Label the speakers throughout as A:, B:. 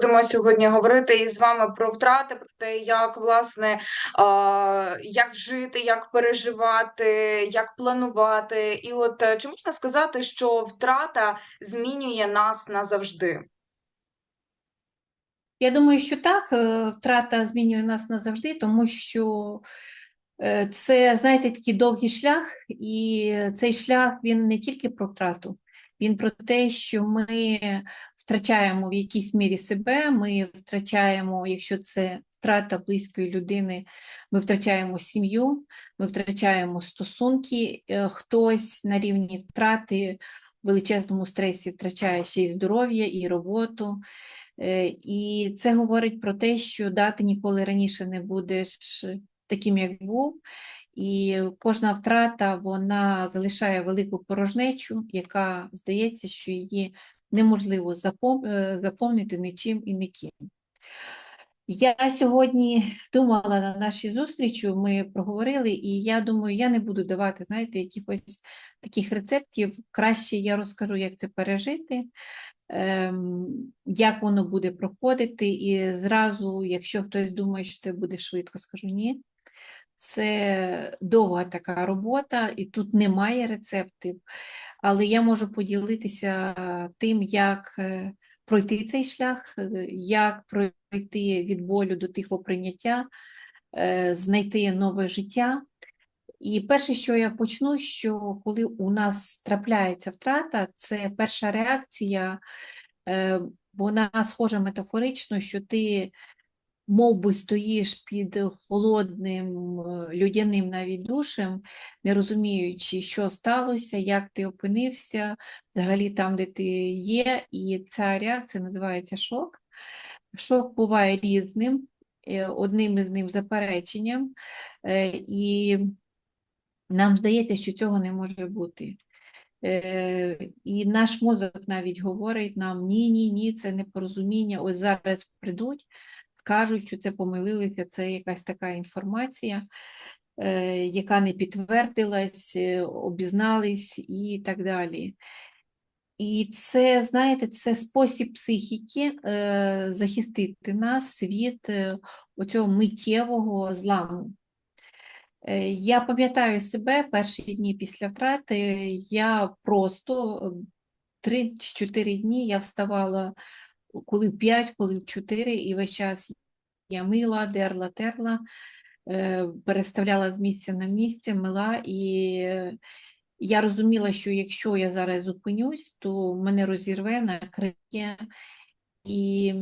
A: Будемо сьогодні говорити із вами про втрати, про те, як власне як жити, як переживати, як планувати. І от е, чи можна сказати, що втрата змінює нас назавжди?
B: Я думаю, що так, е, втрата змінює нас назавжди, тому що е, це, знаєте, такий довгий шлях, і цей шлях він не тільки про втрату, він про те, що ми втрачаємо в якійсь мірі себе, ми втрачаємо, якщо це втрата близької людини, ми втрачаємо сім'ю, ми втрачаємо стосунки, Е, хтось на рівні втрати в величезному стресі втрачає ще й здоров'я, і роботу. Е, І це говорить про те, що да, ти ніколи раніше не будеш таким, як був. І кожна втрата вона залишає велику порожнечу, яка здається, що її неможливо е, заповнити нічим і ніким. Я сьогодні думала на нашій зустрічі, ми проговорили, і я думаю, я не буду давати, знаєте, якихось таких рецептів. Краще я розкажу, як це пережити, ем, як воно буде проходити. І зразу, якщо хтось думає, що це буде швидко, скажу ні. Це довга така робота, і тут немає рецептів, але я можу поділитися тим, як е, пройти цей шлях, е, як пройти від болю до тихого прийняття, е, знайти нове життя. І перше, що я почну, що коли у нас трапляється втрата, це перша реакція, е, вона схожа метафорично, що ти мов би стоїш під холодним е, людяним навіть душем, не розуміючи, що сталося, як ти опинився, взагалі там, де ти є, і ця реакція називається шок. Шок буває різним, е, одним із ним запереченням, е, і нам здається, що цього не може бути. І наш мозок навіть говорить нам: ні, ні, ні, це непорозуміння. Ось зараз прийдуть, кажуть, що це помилилися, це якась така інформація, е, яка не підтвердилась, е, обізнались і так далі. І це, знаєте, це спосіб психіки е, захистити нас від оцього миттєвого зламу. Я пам'ятаю себе перші дні після втрати, я просто 3 чи 4 дні я вставала коли в 5, коли в 4, і весь час я мила, дерла, терла, е, переставляла з місця на місце, мила, і я розуміла, що якщо я зараз зупинюсь, то мене розірве, накриє. І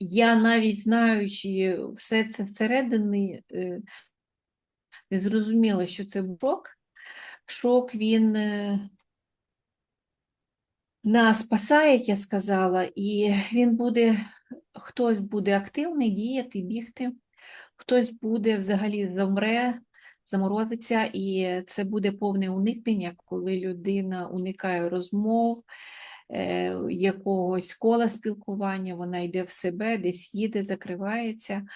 B: я навіть знаючи все це всередини, е, не зрозуміла, що це шок. Шок він е, нас спасає, як я сказала, і він буде, хтось буде активний, діяти, бігти, хтось буде взагалі замре, заморозиться, і це буде повне уникнення, коли людина уникає розмов, е, якогось кола спілкування, вона йде в себе, десь їде, закривається.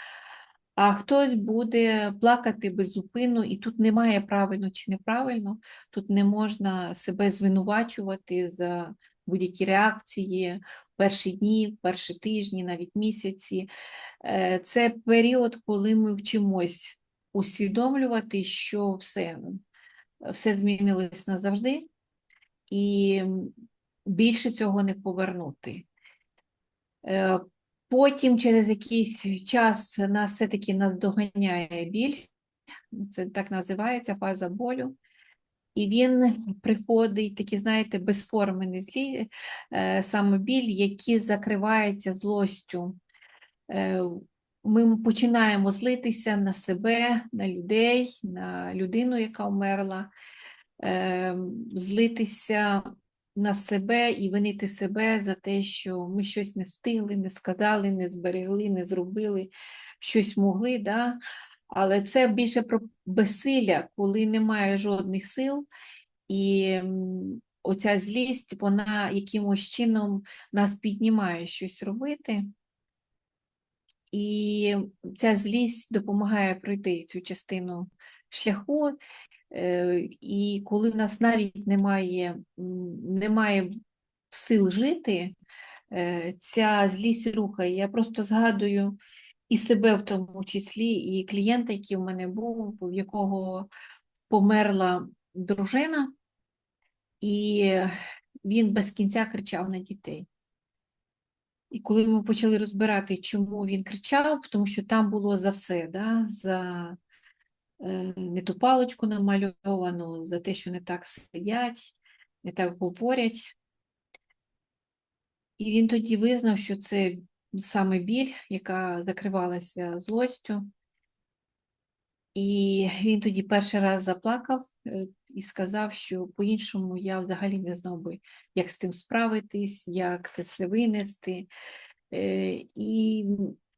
B: А хтось буде плакати беззупинно, і тут немає правильно чи неправильно, тут не можна себе звинувачувати за будь-які реакції перші дні, перші тижні, навіть місяці. Е, Це період, коли ми вчимось усвідомлювати, що все, все змінилось назавжди, і більше цього не повернути. Е, Потім через якийсь час нас все-таки наздоганяє біль, це так називається фаза болю. І він приходить, такі, знаєте, безформений злі, е, саме біль, який закривається злостю. Е, Ми починаємо злитися на себе, на людей, на людину, яка вмерла, е, злитися на себе і винити себе за те, що ми щось не встигли, не сказали, не зберегли, не зробили, щось могли. Да? Але це більше про безсилля, коли немає жодних сил, і оця злість, вона якимось чином нас піднімає щось робити. І ця злість допомагає пройти цю частину шляху. Е, І коли в нас навіть немає, немає сил жити, е, ця злість рухає. Я просто згадую і себе в тому числі, і клієнта, який в мене був, в якого померла дружина, і він без кінця кричав на дітей. І коли ми почали розбирати, чому він кричав, тому що там було за все, да? за е, не ту паличку намальовану, за те, що не так сидять, не так говорять. І він тоді визнав, що це саме біль, яка закривалася злостю. І він тоді перший раз заплакав е, і сказав, що по-іншому я взагалі не знав би, як з цим справитись, як це все винести. Е, І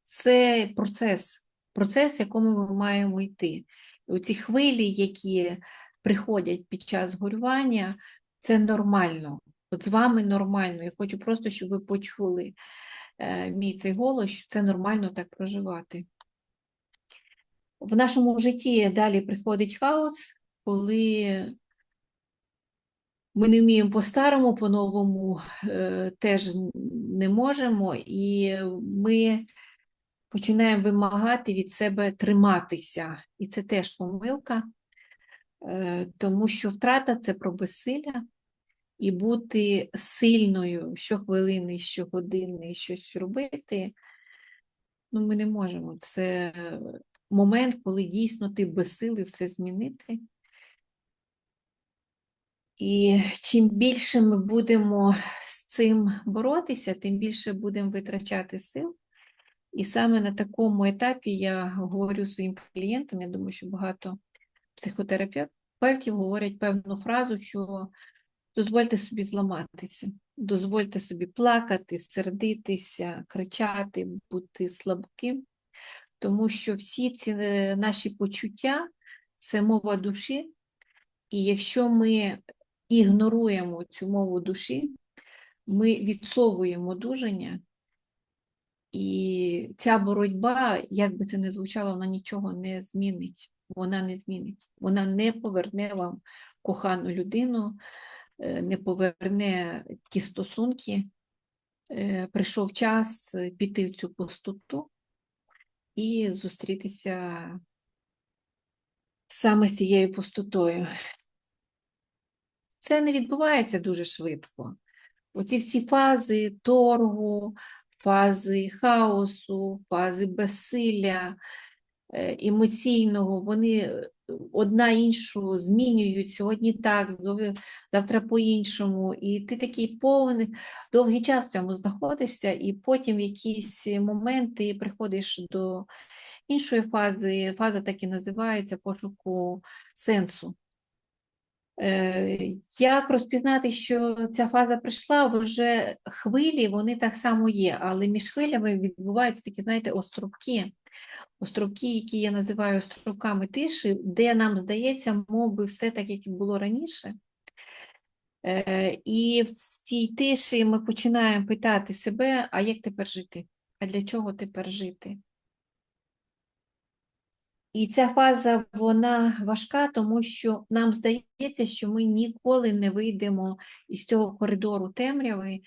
B: це процес, процес, якому ми маємо йти. Оці хвилі, які приходять під час горювання, це нормально. От з вами нормально. Я хочу просто, щоб ви почули мій цей голос, що це нормально так проживати. В нашому житті далі приходить хаос, коли ми не вміємо по-старому, по-новому е, теж не можемо, і ми починаємо вимагати від себе триматися. І це теж помилка, е, тому що втрата це про безсилля, і бути сильною щохвилини, щогодини, щось робити. Ну, ми не можемо. Це момент, коли дійсно ти безсилий все змінити. І чим більше ми будемо з цим боротися, тим більше будемо витрачати сил. І саме на такому етапі я говорю своїм клієнтам, я думаю, що багато психотерапевтів говорять певну фразу, що дозвольте собі зламатися, дозвольте собі плакати, сердитися, кричати, бути слабким тому що всі ці е, наші почуття це мова душі, і якщо ми ігноруємо цю мову душі, ми відсовуємо одужання, і ця боротьба, як би це не звучало, вона нічого не змінить. Вона не змінить. Вона не поверне вам кохану людину, не поверне ті стосунки. Е, прийшов час піти в цю пустоту і зустрітися саме з цією пустотою. Це не відбувається дуже швидко. Оці всі фази торгу, фази хаосу, фази безсилля, е, емоційного, вони е, одна іншу змінюють сьогодні так, завтра по-іншому. І ти такий повний, довгий час в цьому знаходишся, і потім в якийсь момент ти приходиш до іншої фази, фаза так і називається пошуку сенсу. Е, Як розпізнати, що ця фаза прийшла, вже хвилі, вони так само є, але між хвилями відбуваються такі, знаєте, островки островки, які я називаю островками тиші, де нам здається, мов би, все так, як і було раніше. Е, І в цій тиші ми починаємо питати себе, а як тепер жити? А для чого тепер жити? І ця фаза вона важка, тому що нам здається, що ми ніколи не вийдемо із цього коридору темряви.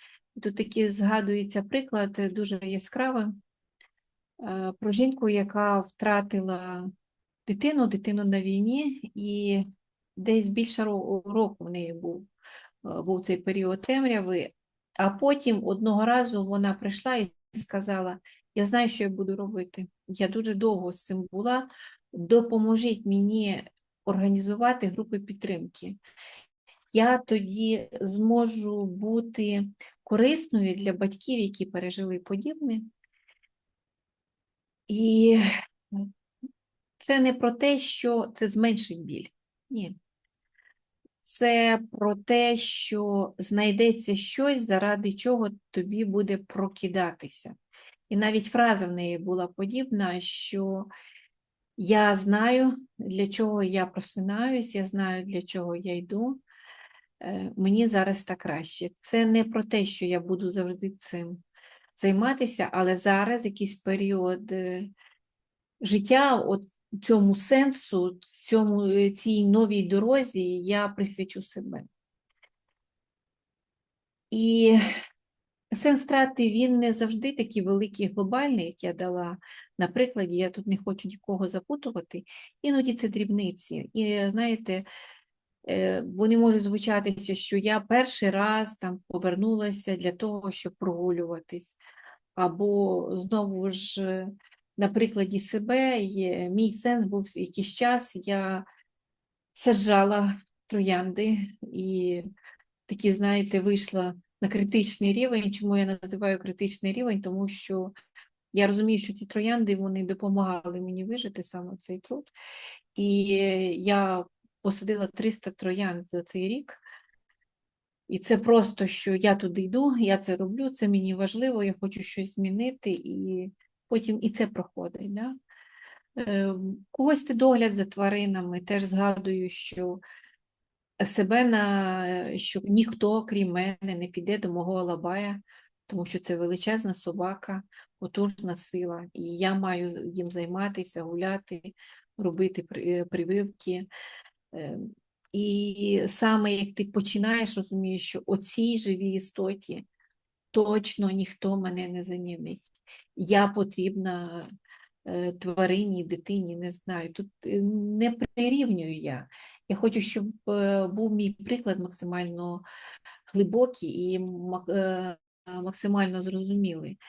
B: Тут такий згадується приклад дуже яскравий. Е, про жінку, яка втратила дитину, дитину на війні, і десь більше року в неї був, е, був цей період темряви. А потім одного разу вона прийшла і сказала: Я знаю, що я буду робити. Я дуже довго з цим була. Допоможіть мені організувати групи підтримки. Я тоді зможу бути корисною для батьків, які пережили подібне. І це не про те, що це зменшить біль. Ні. Це про те, що знайдеться щось, заради чого тобі буде прокидатися. І навіть фраза в неї була подібна, що я знаю, для чого я просинаюсь, я знаю, для чого я йду. Е, мені зараз так краще. Це не про те, що я буду завжди цим займатися, але зараз якийсь період е, життя, от цьому сенсу, цьому, е, цій новій дорозі я присвячу себе. І Сенс втрати він не завжди такий великий глобальний, як я дала на прикладі. Я тут не хочу нікого запутувати. Іноді це дрібниці. І знаєте, е, вони можуть звучатися, що я перший раз там повернулася для того, щоб прогулюватись. Або знову ж е, на прикладі себе є, мій сенс був якийсь час, я саджала троянди і такі, знаєте, вийшла на критичний рівень. Чому я називаю критичний рівень? Тому що я розумію, що ці троянди вони допомагали мені вижити саме цей труд. І я посадила 300 троянд за цей рік. І це просто, що я туди йду, я це роблю, це мені важливо, я хочу щось змінити, і потім і це проходить. Да? Е, Когось це догляд за тваринами, теж згадую, що себе на що ніхто, крім мене, не піде до мого алабая, тому що це величезна собака, потужна сила, і я маю їм займатися, гуляти, робити прививки. Е, І саме як ти починаєш, розумієш, що оцій живій істоті точно ніхто мене не замінить. Я потрібна е, тварині, дитині, не знаю. Тут е, не прирівнюю я. Я хочу, щоб е, був мій приклад максимально глибокий і е, максимально зрозумілий.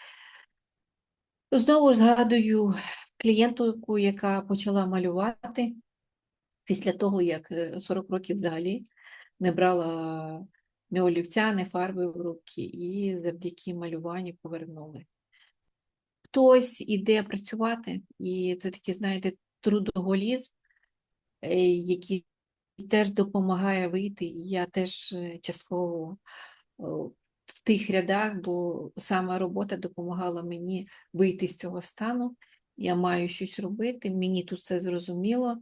B: Знову ж згадую клієнтку, яка почала малювати після того, як е, 40 років взагалі не брала ні олівця, ні фарби в руки, і завдяки малюванню повернули. Хтось іде працювати, і це такий, знаєте, трудоголізм, е, який теж допомагає вийти. Я теж е, частково в тих рядах, бо саме робота допомагала мені вийти з цього стану. Я маю щось робити, мені тут все зрозуміло,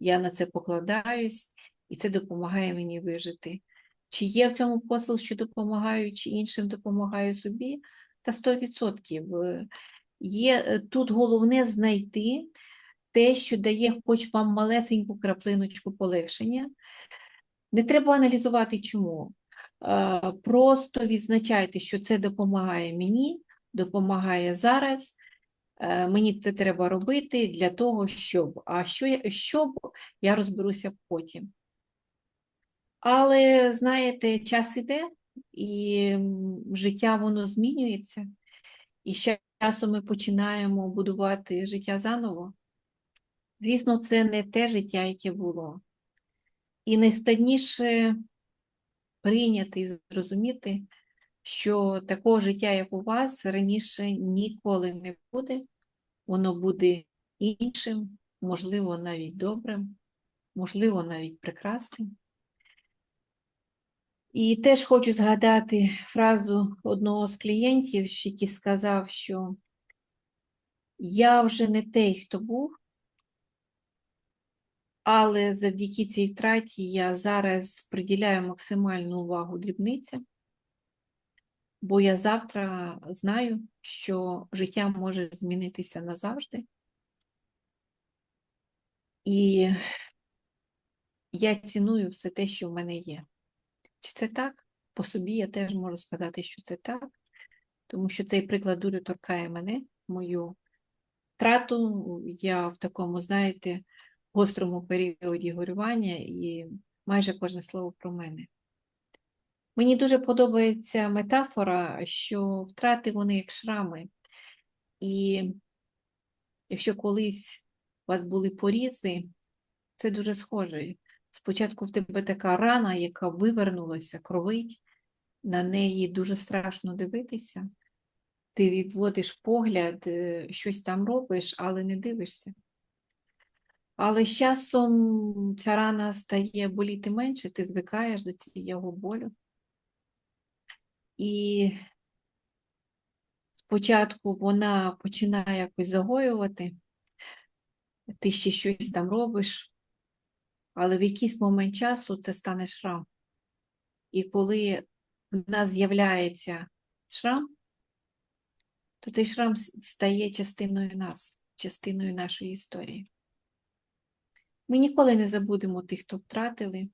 B: я на це покладаюсь, і це допомагає мені вижити. Чи є в цьому посил, що допомагаю, чи іншим допомагаю собі? Та 100%. Е, Є е, тут головне знайти те, що дає хоч вам малесеньку краплиночку полегшення. Не треба аналізувати чому. Е, Просто відзначайте, що це допомагає мені, допомагає зараз. Е, Мені це треба робити для того, щоб. А що я, щоб, я розберуся потім. Але, знаєте, час іде, і життя воно змінюється, і з часом ми починаємо будувати життя заново. Звісно, це не те життя, яке було. І найскладніше прийняти і зрозуміти, що такого життя, як у вас, раніше ніколи не буде. Воно буде іншим, можливо, навіть добрим, можливо, навіть прекрасним. І теж хочу згадати фразу одного з клієнтів, який сказав, що я вже не той, хто був, але завдяки цій втраті я зараз приділяю максимальну увагу дрібницям, бо я завтра знаю, що життя може змінитися назавжди. І я ціную все те, що в мене є. Чи це так? По собі я теж можу сказати, що це так, тому що цей приклад дуже торкає мене, мою втрату. Я в такому, знаєте, гострому періоді горювання і майже кожне слово про мене. Мені дуже подобається метафора, що втрати вони як шрами. І якщо колись у вас були порізи, це дуже схоже. Спочатку в тебе така рана, яка вивернулася, кровить, на неї дуже страшно дивитися. Ти відводиш погляд, е, щось там робиш, але не дивишся. Але з часом ця рана стає боліти менше, ти звикаєш до цього болю. І спочатку вона починає якось загоювати, ти ще щось там робиш, але в якийсь момент часу це стане шрам. І коли в нас з'являється шрам, то цей шрам стає частиною нас, частиною нашої історії. Ми ніколи не забудемо тих, хто втратили.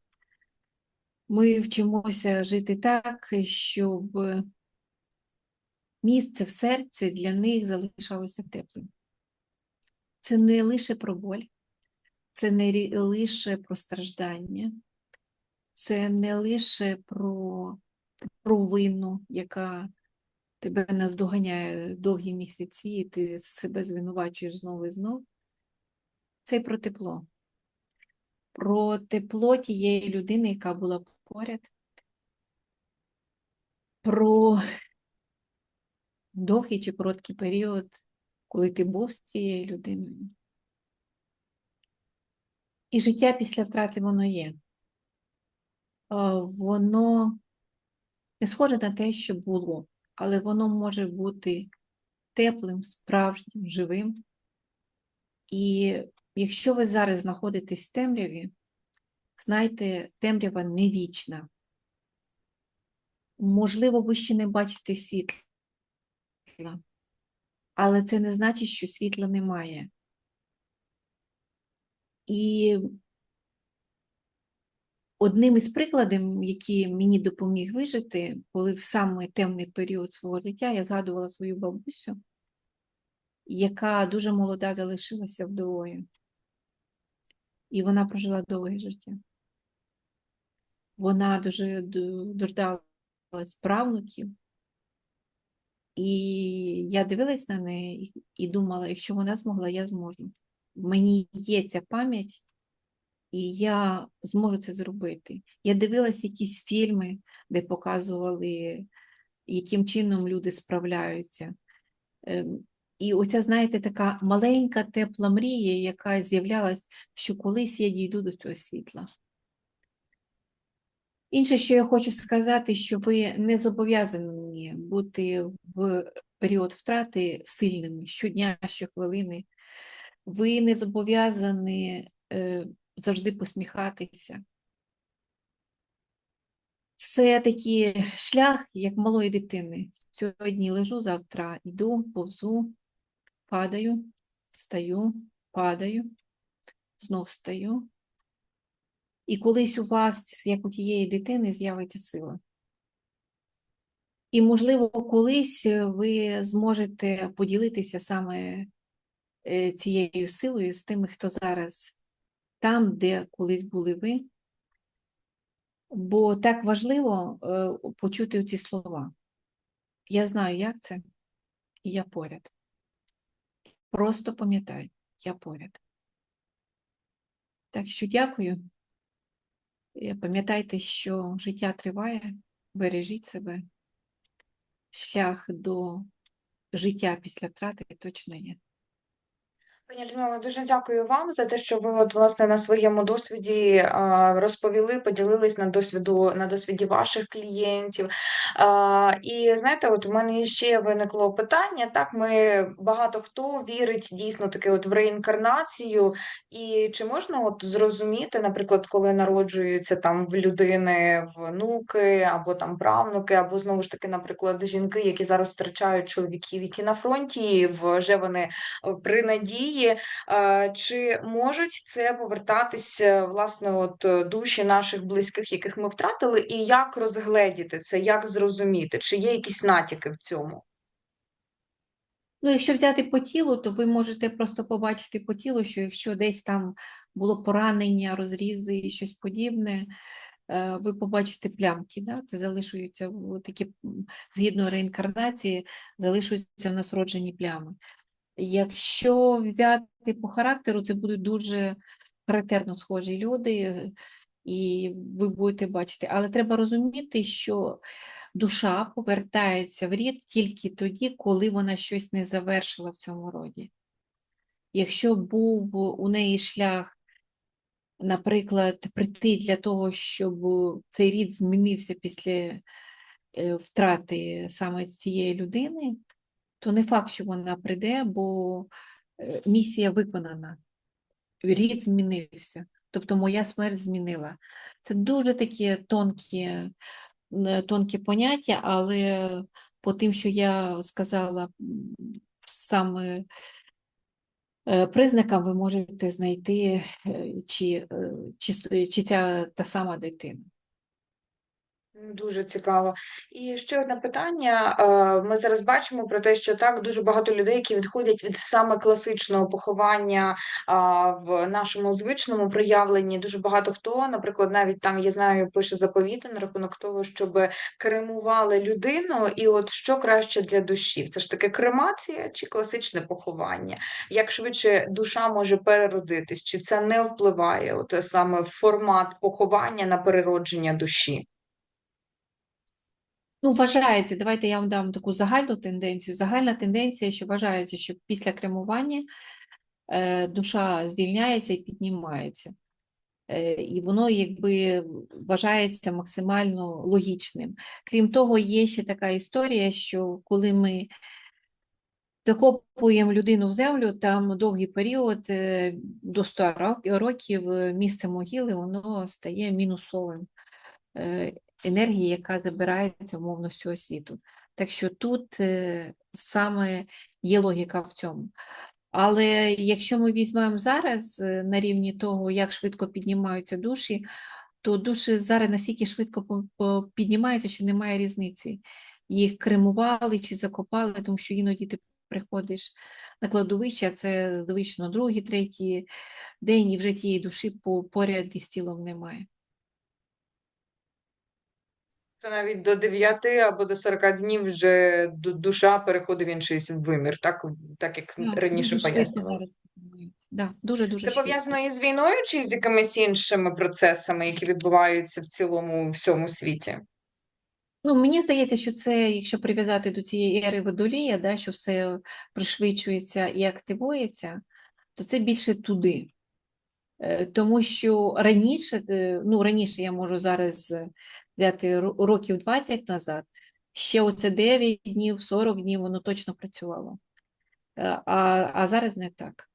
B: Ми вчимося жити так, щоб місце в серці для них залишалося теплим. Це не лише про боль, це не лише про страждання, це не лише про провину, яка тебе наздоганяє довгі місяці, і ти себе звинувачуєш знову і знову. Це й про тепло. Про тепло тієї людини, яка була поряд, про довгий чи короткий період, коли ти був з цією людиною. І життя після втрати воно є. Воно не схоже на те, що було, але воно може бути теплим, справжнім, живим. І якщо ви зараз знаходитесь в темряві, знайте, темрява не вічна. Можливо, ви ще не бачите світла, але це не значить, що світла немає. І одним із прикладів, які мені допоміг вижити, коли в самий темний період свого життя я згадувала свою бабусю, яка дуже молода залишилася вдовою. І вона прожила довге життя. Вона дуже дождалась правнуків. І я дивилась на неї і- думала, якщо вона змогла, я зможу. Мені є ця пам'ять, і я зможу це зробити. Я дивилась якісь фільми, де показували, яким чином люди справляються. І оця, знаєте, така маленька тепла мрія, яка з'являлась, що колись я дійду до цього світла. Інше, що я хочу сказати, що ви не зобов'язані бути в період втрати сильними щодня, щохвилини. Ви не зобов'язані е, завжди посміхатися. Це такий шлях, як малої дитини. Сьогодні лежу, завтра йду, повзу, падаю, стаю, падаю, знов встаю. І колись у вас, як у тієї дитини, з'явиться сила. І, можливо, колись е, ви зможете поділитися саме е, цією силою з тими, хто зараз там, де колись були ви. Бо так важливо е, почути ці слова. Я знаю, як це, і я поряд. Просто пам'ятай, я поряд. Так що дякую. Е, Пам'ятайте, що життя триває, бережіть себе. Шлях до життя після втрати точно є.
A: Пані Людмила, дуже дякую вам за те, що ви от власне на своєму досвіді розповіли, поділились на досвіду на досвіді ваших клієнтів. І знаєте, от у мене ще виникло питання. Так, ми багато хто вірить дійсно таки от в реінкарнацію, і чи можна от зрозуміти, наприклад, коли народжуються там в людини внуки або там правнуки, або знову ж таки, наприклад, жінки, які зараз втрачають чоловіків, які на фронті, вже вони е, при надії, е, чи можуть це повертатися власне от е, душі наших близьких, яких ми втратили, і як розгледіти це, як зрозуміти, чи є якісь натяки в цьому?
B: Ну, якщо взяти по тілу, то ви можете просто побачити по тілу, що якщо десь там було поранення, розрізи і щось подібне, е, ви побачите плямки. Да? Це залишуються такі, згідно реінкарнації, залишуються в нас роджені плями. Якщо взяти по характеру, це будуть дуже характерно схожі люди, і ви будете бачити. Але треба розуміти, що душа повертається в рід тільки тоді, коли вона щось не завершила в цьому роді. Якщо був у неї шлях, наприклад, прийти для того, щоб цей рід змінився після е, втрати саме цієї людини, то не факт, що вона прийде, бо е, місія виконана, рід змінився. Тобто моя смерть змінила. Це дуже такі тонкі, тонкі поняття, але по тим, що я сказала, саме е, признакам ви можете знайти, е, чи, чи, чи ця та сама дитина.
A: Дуже цікаво. І ще одне питання. Е, Ми зараз бачимо про те, що так дуже багато людей, які відходять від саме класичного поховання в нашому звичному проявленні. Дуже багато хто, наприклад, навіть там я знаю, пише заповіти на рахунок того, щоб кремували людину. І от що краще для душі? Це ж таки кремація чи класичне поховання? Як швидше душа може переродитись? Чи це не впливає? От саме формат поховання на переродження душі?
B: Ну, вважається, давайте я вам дам таку загальну тенденцію. Загальна тенденція, що вважається, що після кремування е, душа звільняється і піднімається. Е, і воно якби вважається максимально логічним. Крім того, є ще така історія, що коли ми закопуємо людину в землю, там довгий період е, до 100 років місце могили воно стає мінусовим. Енергії, яка забирається умовно з цього світу. Так що тут е, саме є логіка в цьому. Але якщо ми візьмемо зараз е, на рівні того, як швидко піднімаються душі, то душі зараз настільки швидко піднімаються, що немає різниці. Їх кремували чи закопали, тому що іноді ти приходиш на кладовище, а це звично другий, третій день, і вже тієї душі поряд із тілом немає.
A: То навіть до 9 або до 40 днів вже душа переходить в інший вимір, так, так як
B: Так,
A: раніше
B: зараз піднімають. Да, дуже дуже
A: Це пов'язано із війною чи з якимись іншими процесами, які відбуваються в цілому всьому світі?
B: Ну, мені здається, що це, якщо прив'язати до цієї ери водолія, да, що все пришвидшується і активується, то це більше туди. Е, Тому що раніше, е, ну раніше я можу зараз е, взяти років 20 назад, ще оце 9 днів, 40 днів воно точно працювало. Е, А, а зараз не так.